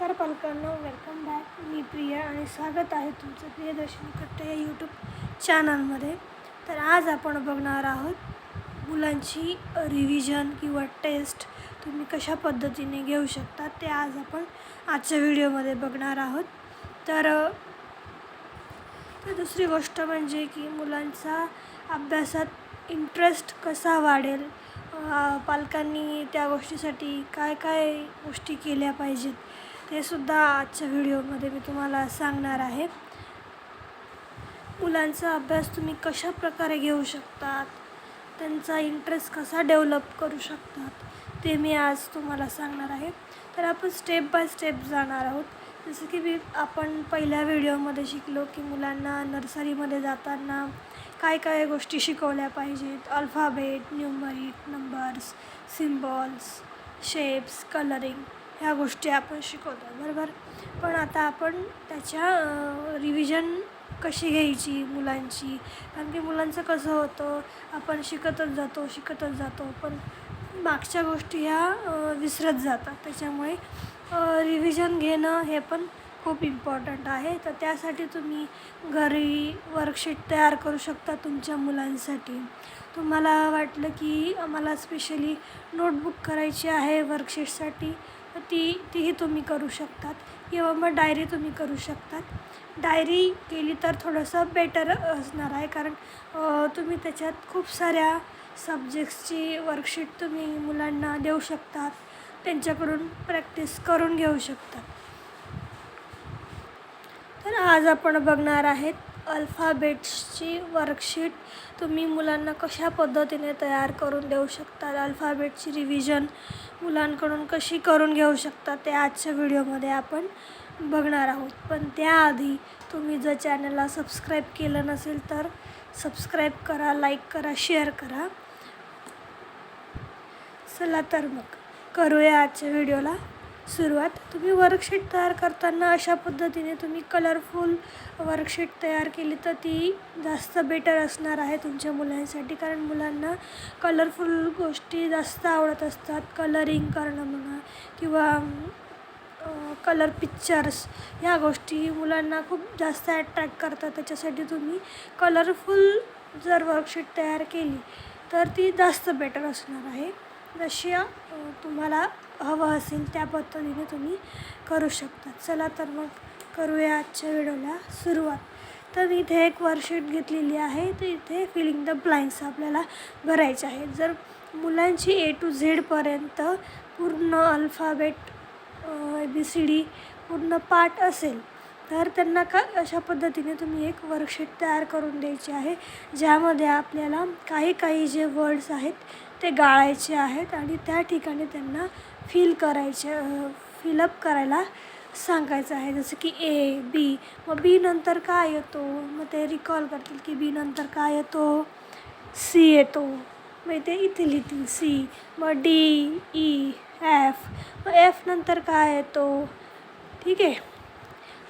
नमस्कार पालकांनो welcome back मी प्रिया आणि स्वागत आहे तुमचं प्रियदर्शनी कट्टे या यूट्यूब चॅनलमध्ये तर आज आपण बघणार आहोत मुलांची रिव्हिजन किंवा टेस्ट तुम्ही कशा पद्धतीने घेऊ शकता ते आज आपण आजच्या व्हिडिओमध्ये बघणार आहोत. तर दुसरी गोष्ट म्हणजे की मुलांचा अभ्यासात इंटरेस्ट कसा वाढेल पालकांनी त्या गोष्टीसाठी काय काय गोष्टी केल्या पाहिजेत ते सुद्धा आजच्या व्हिडिओमध्ये मी तुम्हाला सांगणार आहे. मुलांचा अभ्यास तुम्ही कशा प्रकारे घेऊ शकतात? त्यांचा इंटरेस्ट कसा डेव्हलप करू शकतात? ते मी आज तुम्हाला सांगणार आहे. तर आपण स्टेप बाय स्टेप जाणार आहोत. जसं की मी आपण पहिल्या व्हिडिओमध्ये शिकलो की मुलांना नर्सरीमध्ये जाताना काय काय गोष्टी शिकवल्या पाहिजेत? Alphabet numeric numbers symbols shapes colouring ह्या गोष्टी आपण शिकवतो बरोबर? पण आता आपण त्याच्या रिव्हिजन कशी घ्यायची मुलांची? कारण की मुलांचं कसं होतं आपण शिकतच जातो शिकतच जातो पण मागच्या गोष्टी ह्या विसरत जातात. त्याच्यामुळे रिव्हिजन घेणं हे पण खूप इम्पॉर्टंट आहे. तर त्यासाठी तुम्ही घरी वर्कशीट तयार करू शकता तुमच्या मुलांसाठी. तुम्हाला वाटलं की आम्हाला स्पेशली नोटबुक करायची आहे वर्कशीटसाठी ती तीही तुम्ही करू शकतात. किंवा मग डायरी तुम्ही करू शकतात. डायरी केली तर थोडंसं बेटर असणार आहे. कारण तुम्ही त्याच्यात खूप साऱ्या सब्जेक्ट्सची वर्कशीट तुम्ही मुलांना देऊ शकतात. त्यांच्याकडून प्रॅक्टिस करून घेऊ शकतात. तर आज आपण बघणार आहेत अल्फाबेट्सची वर्कशीट तुम्ही मुलांना कशा पद्धतीने तयार करून देऊ शकतात? अल्फाबेटची रिव्हिजन मुलांकडून कशी करून घेऊ शकता ते आजच्या व्हिडिओमध्ये आपण बघणार आहोत. पण त्याआधी तुम्ही जर चॅनलला सबस्क्राईब केलं नसेल तर सबस्क्राईब करा लाईक करा शेअर करा. चला तर मग करूया आजच्या व्हिडिओला. सुरुवात तुम्ही वर्कशीट तयार करताना अशा पद्धतीने तुम्ही कलरफुल वर्कशीट तयार केली तर ती जास्त बेटर असणार आहे तुमच्या मुलांसाठी. कारण मुलांना कलरफुल गोष्टी जास्त आवडत असतात. कलरिंग करणं म्हणा किंवा कलर पिक्चर्स ह्या गोष्टी मुलांना खूप जास्त अट्रॅक्ट करतात. त्याच्यासाठी तुम्ही कलरफुल जर वर्कशीट तयार केली तर ती जास्त बेटर असणार आहे. जशी तुम्हाला हवं असेल त्या पद्धतीने तुम्ही करू शकता. चला तर मग करूया आजच्या व्हिडिओला सुरुवात. तर इथे एक वर्कशीट घेतलेली आहे. तर इथे फिलिंग द ब्लाइंड्स आपल्याला भरायचे आहेत जर मुलांची ए टू झेडपर्यंत पूर्ण alphabet A B C D पूर्ण पाठ असेल तर त्यांना का अशा पद्धतीने तुम्ही एक वर्कशीट तयार करून द्यायची आहे ज्यामध्ये आपल्याला काही काही जे वर्ड्स आहेत ते गाळायचे आहेत आणि त्या ठिकाणी त्यांना फिल करायचे फिलअप करायला सांगायचं आहे. जसं की ए बी मग बी नंतर काय येतो? मग ते रिकॉल करतील की बी नंतर काय येतो? सी येतो. मग ते इथे लिहितील सी मग डी ई एफ मग एफ नंतर काय येतो? ठीक आहे?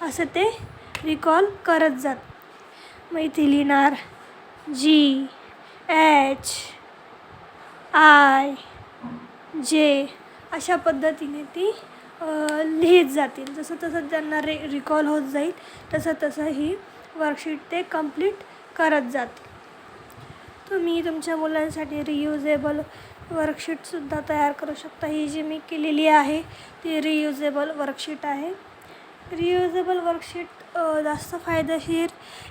असं ते रिकॉल करत जात मग इथे लिहिणार जी एच आय जे अशा पद्धतीने ती लिहित जातील. जसं तसं त्यांना रे रिकॉल होत जाईल तसं तसं ही वर्कशीट ते कंप्लीट करत जातील. तुम्ही तुमच्या मुलांसाठी रियुजेबल वर्कशीटसुद्धा तयार करू शकता. ही जी मी केलेली आहे ती रियुजेबल वर्कशीट आहे. रियुजेबल वर्कशीट जास्त फायदेशीर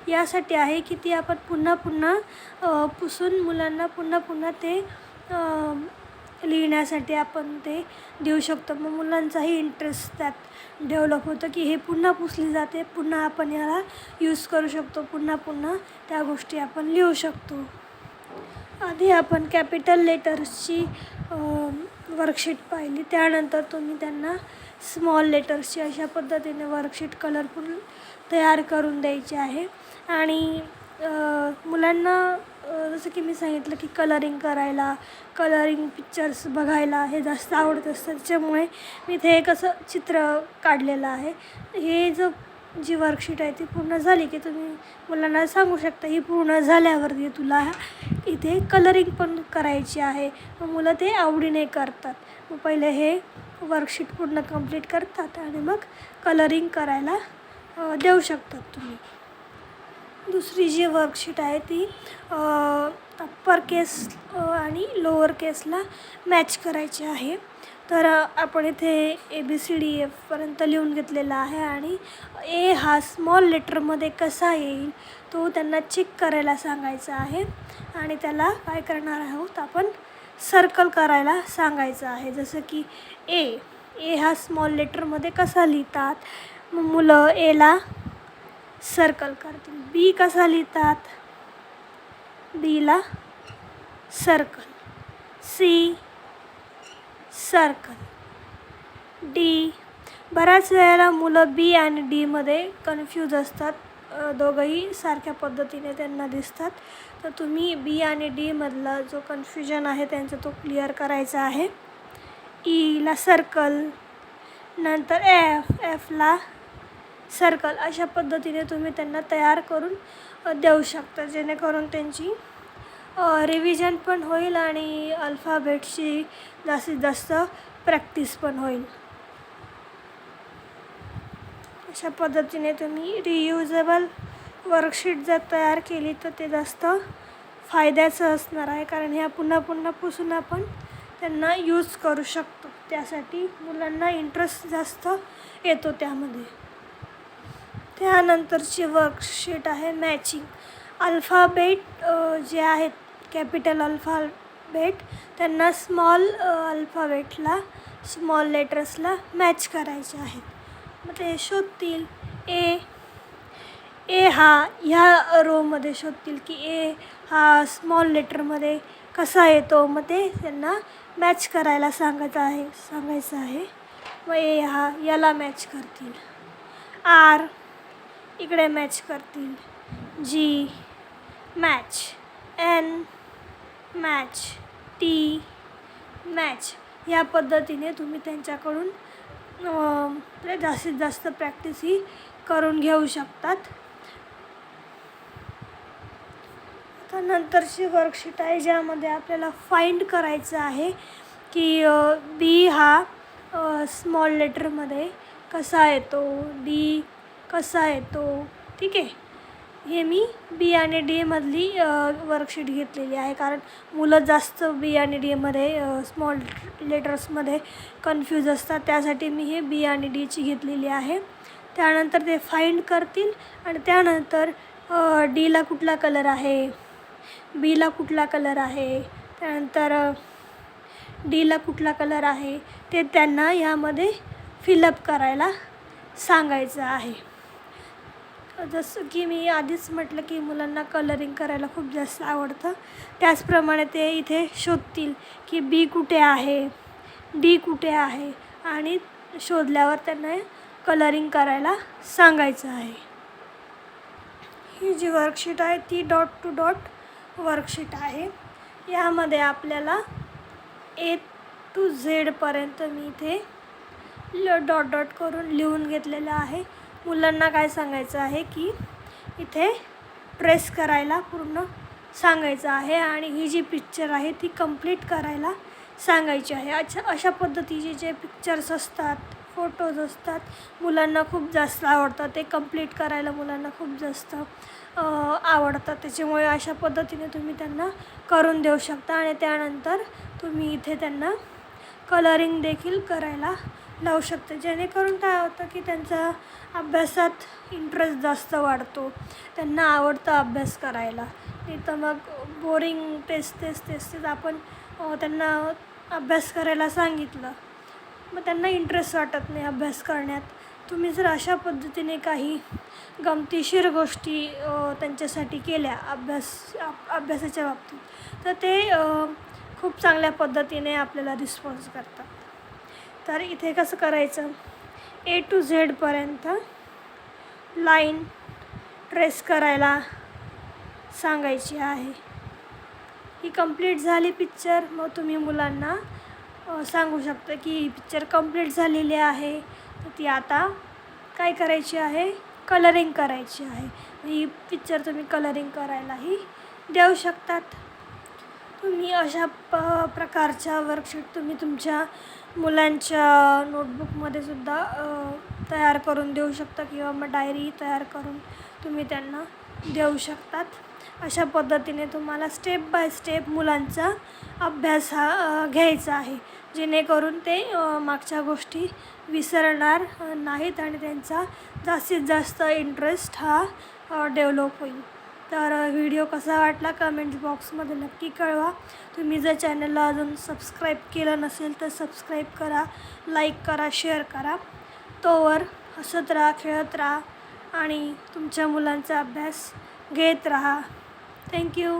यासाठी आहे की ती आपण पुन्हा पुन्हा पुसून मुलांना पुन्हा पुन्हा ते लिहिण्यासाठी आपण ते देऊ शकतो. मग मुलांचाही इंटरेस्ट त्यात डेव्हलप होतं की हे पुन्हा पुसली जाते पुन्हा आपण याला यूज करू शकतो पुन्हा पुन्हा त्या गोष्टी आपण लिहू शकतो. आधी आपण कॅपिटल लेटर्सची वर्कशीट पाहिली. त्यानंतर तुम्ही त्यांना स्मॉल लेटर्सची अशा पद्धतीने वर्कशीट कलरफुल तयार करून द्यायची आहे. आणि मुलांना जसं की मी सांगितलं की कलरिंग करायला कलरिंग पिक्चर्स बघायला हे जास्त आवडत असतं. त्याच्यामुळे मी इथे एक असं चित्र काढलेलं आहे. हे जो जी वर्कशीट आहे ती पूर्ण झाली की तुम्ही मुलांना सांगू शकता ही पूर्ण झाल्यावरती तुला इथे कलरिंग पण करायची आहे. मग मुलं ते आवडीने करतात. मग पहिले हे वर्कशीट पूर्ण कंप्लीट करतात आणि मग कलरिंग करायला देऊ शकतात तुम्ही. दुसरी जी वर्कशीट आहे ती अप्पर केस आणि लोअर केसला मॅच करायची आहे. तर आपण इथे ए बी सी डी एफपर्यंत लिहून घेतलेला आहे आणि ए हा स्मॉल लेटरमध्ये कसा येईल तो त्यांना चेक करायला सांगायचा आहे. आणि त्याला काय करणार आहोत आपण सर्कल करायला सांगायचं आहे. जसं की ए ए हा स्मॉल लेटरमध्ये कसा लिहितात मग मुलं एला सर्कल करतील बी कसा लिहितात? बीला सर्कल. C circle. डी बऱ्याच वेळेला मुलं बी आणि डीमध्ये कन्फ्यूज असतात. दोघंही सारख्या पद्धतीने त्यांना दिसतात. तर तुम्ही बी आणि डीमधला जो कन्फ्युजन आहे त्यांचा तो क्लिअर करायचा आहे. E ईला सर्कल. नंतर एफ एफला सर्कल अशा पद्धतीने तुम्ही त्यांना तयार करून देऊ शकता. जेणेकरून त्यांची रिविजन पण होईल आणि अल्फाबेटची जास्तीत जास्त प्रॅक्टिस पण होईल. अशा पद्धतीने तुम्ही रियुजेबल वर्कशीट जर तयार केली तर ते जास्त फायद्याचं असणार आहे. कारण ह्या पुन्हा पुन्हा पुसून आपण त्यांना यूज करू शकतो. त्यासाठी मुलांना इंटरेस्ट जास्त येतो त्यामध्ये. त्यानंतरची वर्कशीट आहे मॅचिंग अल्फाबेट जे आहेत कॅपिटल अल्फाबेट त्यांना स्मॉल अल्फाबेटला स्मॉल लेटर्सला मॅच करायचे आहेत. मग ते शोधतील. ए ए हा ह्या रोमध्ये शोधतील की ए हा स्मॉल लेटरमध्ये कसा येतो. मग ते त्यांना मॅच करायला सांगायचं आहे सांगायचं आहे. मग ए हा याला मॅच करतील. आर इकडे मॅच करतील. G match N match T match या पद्धतीने तुम्ही त्यांच्याकडून म्हणजे जास्तीत जास्त प्रॅक्टिस ही करून घेऊ शकतात. आता नंतरची वर्कशीट आहे ज्यामध्ये आपल्याला फाइंड करायचं आहे की बी हा स्मॉल लेटरमध्ये कसा येतो. डी कसा येतो ठीक आहे. हे मी बी आणि डीमधली वर्कशीट घेतलेली आहे. कारण मुलं जास्त बी आणि डीमध्ये स्मॉल लेटर्समध्ये कन्फ्यूज असतात. त्यासाठी मी हे बी आणि डीची घेतलेली आहे. त्यानंतर ते फाइंड करतील आणि त्यानंतर डीला कुठला कलर आहे? बीला कुठला कलर आहे? त्यानंतर डीला कुठला कलर आहे? ते त्यांना यामध्ये फिलअप करायला सांगायचं आहे. जसं की मी आधीच म्हटलं की मुलांना कलरिंग करायला खूप जास्त आवडतं. त्याचप्रमाणे ते इथे शोधतील की बी कुठे आहे डी कुठे आहे आणि शोधल्यावर त्यांना कलरिंग करायला सांगायचं आहे. ही जी वर्कशीट आहे ती डॉट टू डॉट वर्कशीट आहे. यामध्ये आपल्याला ए टू झेडपर्यंत मी इथे ल डॉट डॉट करून लिहून घेतलेलं आहे. मुलांना काय सांगायचं आहे की इथे प्रेस करायला पूर्ण सांगायचं आहे आणि ही जी पिक्चर आहे ती कंप्लीट करायला सांगायची आहे. अच्छा अशा पद्धतीचे जे पिक्चर्स असतात फोटोज असतात मुलांना खूप जास्त आवडतात. ते कंप्लीट करायला मुलांना खूप जास्त आवडतात. त्याच्यामुळे अशा पद्धतीने तुम्ही त्यांना करून देऊ शकता आणि त्यानंतर तुम्ही इथे त्यांना कलरिंग देखील करायला लावू शकते. जेणेकरून काय होतं की त्यांचा अभ्यासात इंटरेस्ट जास्त वाढतो. त्यांना आवडतं अभ्यास करायला. नाही तर मग बोरिंग तेच तेच तेच तेच आपण त्यांना अभ्यास करायला सांगितलं. मग त्यांना इंटरेस्ट वाटत नाही अभ्यास करण्यात. तुम्ही जर अशा पद्धतीने काही गमतीशीर गोष्टी त्यांच्यासाठी केल्या अभ्यास अभ्यासाच्या बाबतीत तर ते खूप चांगल्या पद्धतीने आपल्याला रिस्पॉन्स करतात. तर इथे कसं करायचं? ए टू झेडपर्यंत लाईन ट्रेस करायला सांगायची आहे. ही कंप्लीट झाली पिक्चर मग तुम्ही मुलांना सांगू शकता की ही पिक्चर कंप्लीट झालेली आहे. तर ती आता काय करायची आहे? कलरिंग करायची आहे. ही पिक्चर तुम्ही कलरिंग करायलाही देऊ शकतात. तुम्ही अशा प प्रकारच्या वर्कशीट तुम्ही तुमच्या मुलांच्या नोटबुकमध्ये सुद्धा तयार करून देऊ शकता किंवा मग डायरी तयार करून तुम्ही त्यांना देऊ शकतात. अशा पद्धतीने तुम्हाला स्टेप बाय स्टेप मुलांचा अभ्यास हा घ्यायचा आहे. जेणेकरून ते मागच्या गोष्टी विसरणार नाहीत आणि त्यांचा जास्तीत जास्त इंटरेस्ट हा डेव्हलप होईल. तर व्हिडिओ कसा वाटला कमेंट बॉक्समध्ये नक्की कळवा. तुम्ही जर चॅनलला अजून सबस्क्राईब केलं नसेल तर सबस्क्राईब करा लाईक करा शेअर करा. तोवर हसत राहा खेळत राहा आणि तुमच्या मुलांचा अभ्यास घेत राहा. थँक्यू